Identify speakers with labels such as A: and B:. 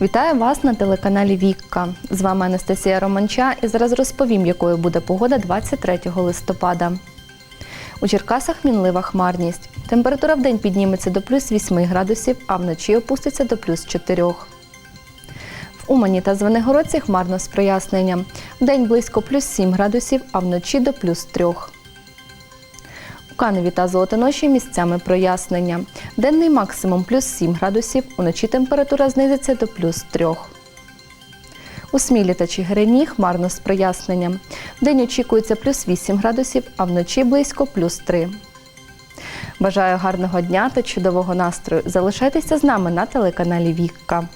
A: Вітаю вас на телеканалі Вікка. З вами Анастасія Романча і зараз розповім, якою буде погода 23 листопада. У Черкасах мінлива хмарність. Температура в день підніметься до плюс 8 градусів, а вночі опуститься до плюс 4. В Умані та Звенигородці хмарно з проясненням. Вдень близько плюс 7 градусів, а вночі до плюс 3. У Каневі та Золотоноші місцями прояснення. Денний максимум плюс 7 градусів, уночі температура знизиться до плюс 3. У Смілі та Чигирині хмарно з проясненням. Вдень очікується плюс 8 градусів, а вночі близько плюс 3. Бажаю гарного дня та чудового настрою. Залишайтеся з нами на телеканалі Вікка.